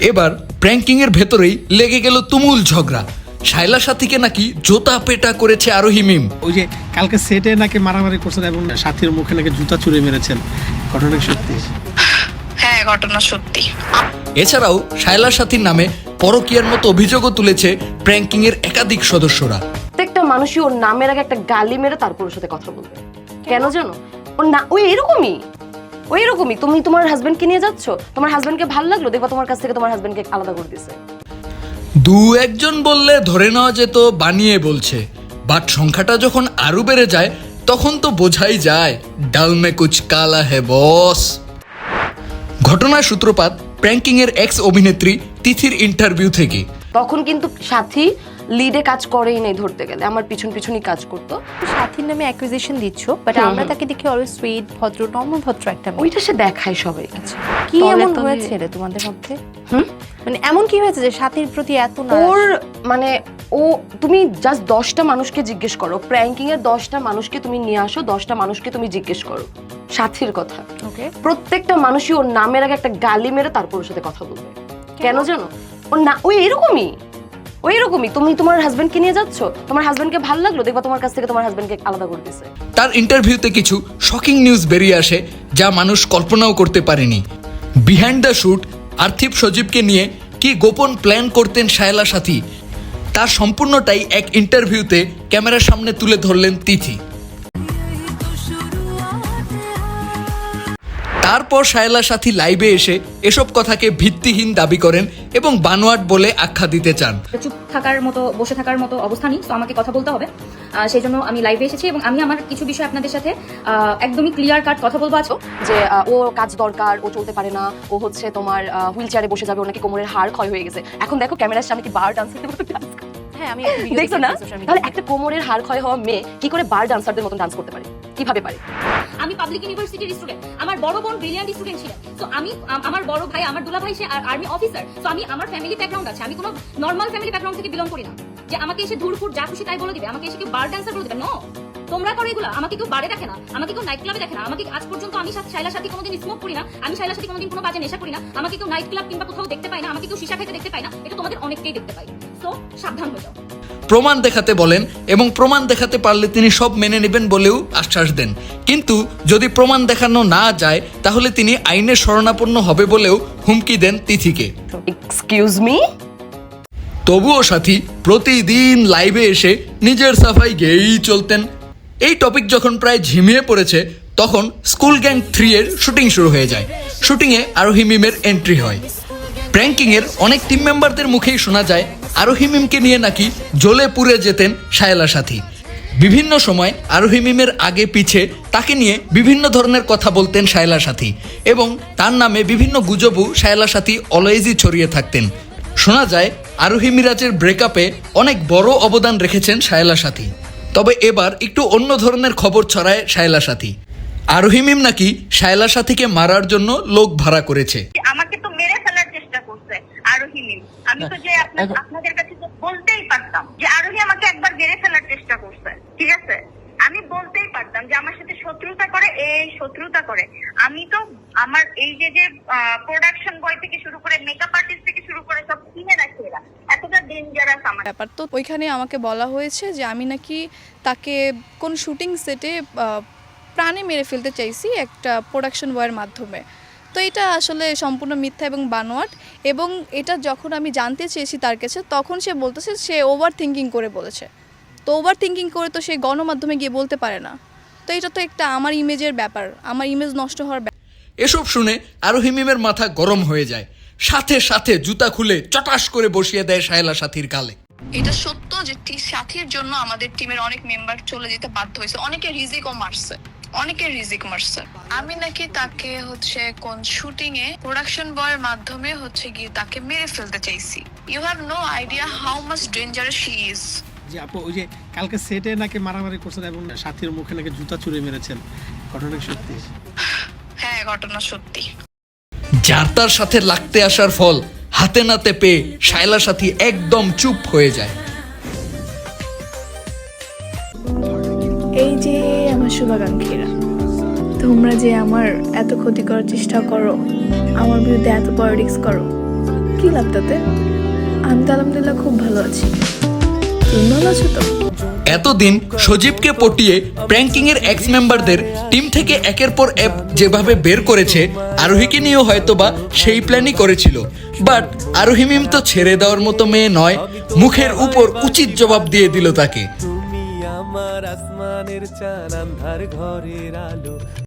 এবার প্র্যাঙ্কিং এর ভেতরেই লেগে গেল তুমুল ঝগড়া। শাইলা সাথীকে নাকি জোতা পেটা করেছে আরোহী মিম। ওই যে কালকে সেটে নাকি মারামারি করছেন এবং সাথীর মুখে নাকি জুতা চুরে মেরেছেন। ঘটনা সত্যি? হ্যাঁ ঘটনা সত্যি। এছাড়াও শায়লা সাথীর নামে পরকীয়ার মতো অভিযোগও তুলেছে প্র্যাঙ্কিং এর একাধিক সদস্যরা। প্রত্যেকটা মানুষই ওর নামের আগে একটা গালি মেরে তারপর ওর সাথে কথা বলবে। কেন জানো? ওর না ওই এরকমই। ওই এরকমই তুমি তোমার হাজবেন্ডকে নিয়ে যাচ্ছ তোমার হাজবেন্ডকে ভালো লাগল দেখবা তোমার কাছ থেকে তোমার হাজবেন্ডকে আলাদা করে দিছে। দু একজন বললে ধরে নেওয়া যেত বানিয়ে বলছে। বাট সংখ্যাটা যখন আরও বেড়ে যায় তখন তো বোঝাই যায় ডাল মে কুচ কালা হে বস। ঘটনার সূত্রপাত প্র্যাঙ্কিং এর এক্স অভিনেত্রী তিথির ইন্টারভিউ থেকে। তখন কিন্তু সাথী লিডে কাজ করেই নেই ধরতে গেলে আমার পিছন পিছনই কাজ করতো। সাথীর নামে অ্যাকুইজিশন দিচ্ছ বাট আমরা তাকে দেখি অলওয়েজ সুইট ভদ্র নম্র ভদ্র একটা ওইটা সে দেখায় সবাই। কি এমন হয়েছে রে তোমাদের মধ্যে? হুম? মানে এমন কি হয়েছে যে সাথীর প্রতি এত? ওর মানে ও তুমি জাস্ট দশটা মানুষকে জিজ্ঞেস করো প্র্যাঙ্কিং এর দশটা মানুষকে তুমি নিয়ে আসো দশটা মানুষকে তুমি জিজ্ঞেস করো সাথীর কথা। প্রত্যেকটা মানুষই ওর নামের আগে একটা গালি মেরে তারপর ওর সাথে কথা বলবে। কেন? জানো? ওর না ওই এরকমই। ওই রকমই তুমি তোমার হাজবেন্ডকে নিয়ে যাচ্ছ, তোমার হাজবেন্ডকে ভালো লাগল, দেখবা তোমার কাছ থেকে তোমার হাজবেন্ডকে আলাদা করে দিছে তার ইন্টারভিউতে কিছু শকিং নিউজ বেরিয়ে আসে, যা মানুষ কল্পনাও করতে পারেনি। বিহাইন্ড দ্য শুট আর্থিব সজীবকে নিয়ে কি গোপন প্ল্যান করতেন শায়লা সাথী? তার সম্পূর্ণটাই এক ইন্টারভিউতে ক্যামেরার সামনে তুলে ধরলেন তিথি। তারপর শায়লা সাথী লাইভে এসে এসব কথাকে ভিত্তিহীন দাবি করেন এবং বানোয়াট বলে আখ্যা দিতে চান। চুপ থাকার মতো বসে থাকার মতো অবস্থা নেই তো আমাকে কথা বলতে হবে। সেই জন্য আমি লাইভে এসেছি এবং আমি আমার কিছু বিষয় আপনাদের সাথে একদমই ক্লিয়ার কাট কথা বলব আজকে যে ও কাজ দরকার ও চলতে পারে না ও হচ্ছে তোমার হুইল চেয়ারে বসে যাবে ওনাকে কোমরের হাড় ক্ষয় হয়ে গেছে। এখন দেখো ক্যামেরার সামনে কি বার ডান্স হ্যাঁ আমি দেখছ না? তাহলে একটা কোমরের হাড় ক্ষয় হওয়া মেয়ে কি করে বার ডান্সারদের মতো ডান্স করতে পারে? কীভাবে পারে? আমি পাবলিক ইউনিভার্সিটির স্টুডেন্ট আমার বড় বোন ব্রিলিয়ান্ট স্টুডেন্ট ছিলেন তো আমি আমার বড় ভাই, আমার দুলা ভাই সে আর্মি অফিসার তো আমি, আমার ফ্যামিলি ব্যাকগ্রাউন্ড আছে। আমি কোনো নর্মাল ফ্যামিলি ব্যাকগ্রাউন্ড থেকে বিলং করি না। যে আমাকে এসে ধুরফুর যা খুশি তাই বলে দিবে। আমাকে এসে কেউ বার ডান্সার বলে দিবে। নো তোমরা করো এগুলো। আমাকে কেউ বারে দেখে না। আমাকে কেউ নাইট ক্লাবে দেখে না। আমাকে আজ পর্যন্ত আমি শাইলার সাথে কোনোদিন স্মোক করি না। আমি শাইলার সাথে কোনোদিন কোনো বাজে নেশা করি না। আমাকে কেউ নাইট ক্লাব কিংবা কোথাও দেখতে পাই না। আমাকে কেউ সীসা খেতে দেখতে পাই না। এটা তোমাদের অনেককেই দেখতে পাই সো সাবধান হয়ে যাও। প্রমাণ দেখাতে বলেন এবং প্রমাণ দেখাতে পারলে তিনি সব মেনে নেবেন বলেও আশ্বাস দেন। কিন্তু যদি প্রমাণ দেখানো না যায় তাহলে তিনি আইনের শরণাপন্ন হবে বলেও হুমকি দেন তিথিকে। এক্সকিউজ মি তবুও সাথী প্রতিদিন লাইভে এসে নিজের সাফাই গেয়েই চলতেন। এই টপিক যখন প্রায় ঝিমিয়ে পড়েছে তখন স্কুল গ্যাং থ্রি এর শুটিং শুরু হয়ে যায়। শুটিংয়ে আরোহী মিমের এন্ট্রি হয়। প্র্যাঙ্কিং এর অনেক টিম মেম্বারদের মুখেই শোনা যায় আরোহী মিমকে নিয়ে নাকি জ্বলে পুড়ে যেতেন শায়লা সাথী। বিভিন্ন সময় আরোহী মিমের আগে পিছে তাকে নিয়ে বিভিন্ন ধরনের কথা বলতেন শায়লা সাথী এবং তার নামে বিভিন্ন গুজবও শায়লা সাথী অলওয়েজই ছড়িয়ে থাকতেন। শোনা যায়, আরোহী মিরাজের ব্রেকআপে অনেক বড় অবদান রেখেছেন শায়লা সাথী। তবে এবার একটু অন্য ধরনের খবর ছড়ায় শায়লা সাথী। আরোহী মিম নাকি শায়লা সাথীকে মারার জন্য লোক ভাড়া করেছে। আমাকে তো মেরে ফেলার চেষ্টা করছে আরোহী মিম। আমি তো যে আপনাদের কাছে তো বলতেই পারতাম যে আরোহী আমাকে একবার মেরে ফেলার চেষ্টা করছে ঠিক আছে? আমি বলতেই পারতাম যে আমার সাথে শত্রুতা করে এই শত্রুতা করে। আমি তো আমার এই যে যে প্রোডাকশন বয় থেকে শুরু করে মেকআপ আর্টিস্ট থেকে শুরু করে সব কিনে রাখে এরা। এতটা ডেঞ্জারাস আমার। ব্যাপার। তো ওইখানে আমাকে বলা হয়েছে যে আমি নাকি তাকে কোন শুটিং সেটে প্রাণে মেরে ফেলতে চাইছি একটা প্রোডাকশন বয়ের মাধ্যমে। তো এটা আসলে সম্পূর্ণ মিথ্যা এবং বানোয়াট এবং এটা যখন আমি জানতে চেয়েছি তার কাছে তখন সে বলতেছে সে ওভার থিঙ্কিং করে বলেছে। তো ওভার থিঙ্কিং করে তো সে গণমাধ্যমে গিয়ে বলতে পারে না। তো এটা তো একটা আমার ইমেজের ব্যাপার আমার ইমেজ নষ্ট হওয়ার ব্যাপার। এসব শুনে আরোহী মিমের মাথা গরম হয়ে যায়। সাথে সাথে জুতা খুলে চটাস করে বসিয়ে দেয় শায়লা সাথীর গালে। এটা সত্য যে সাথীর জন্য আমাদের টিমের অনেক মেম্বার চলে যেতে বাধ্য হয়েছে। অনেকে রিজিকও মারছে। অনেকে রিজিক মারছে। আমি নাকি তাকে হচ্ছে কোন শুটিং এ প্রোডাকশন বয়ের মাধ্যমে হচ্ছে গিয়ে তাকে মেরে ফেলতে চাইছি। You have no idea how much dangerous she is যে আপু ওই যে কালকে সেটে নাকি মারামারি করছেন এবং সাথীর মুখে নাকি জুতা চুরে মেরেছেন। ঘটনা সত্যি? হ্যাঁ ঘটনা সত্যি। যার তার সাথে লাগতে আসার ফল হাতে নাতে পেয়ে শায়লা সাথী একদম চুপ হয়ে যায়। এই যে আমার শুভাকাঙ্ক্ষীরা, তোমরা যে আমার এত ক্ষতি করার চেষ্টা করো, আমার বিরুদ্ধে এত পলিটিক্স করো, কি লাভ তাতে? আমি তো আলহামদুলিল্লাহ খুব ভালো আছি। তুমি ভালো আছো তো? এতদিন সজীবকে পটিয়ে প্র্যাঙ্কিং এর এক্স মেম্বারদের টিম থেকে একের পর এক যেভাবে বের করেছে, আরোহীকে নিয়েও হয়তোবা সেই প্ল্যানই করেছিল। বাট আরোহী মিম তো ছেড়ে দেওয়ার মতো মেয়ে নয়, মুখের উপর উচিত জবাব দিয়ে দিল তাকে। আসমানের চান আন্ধার ঘরের আলো।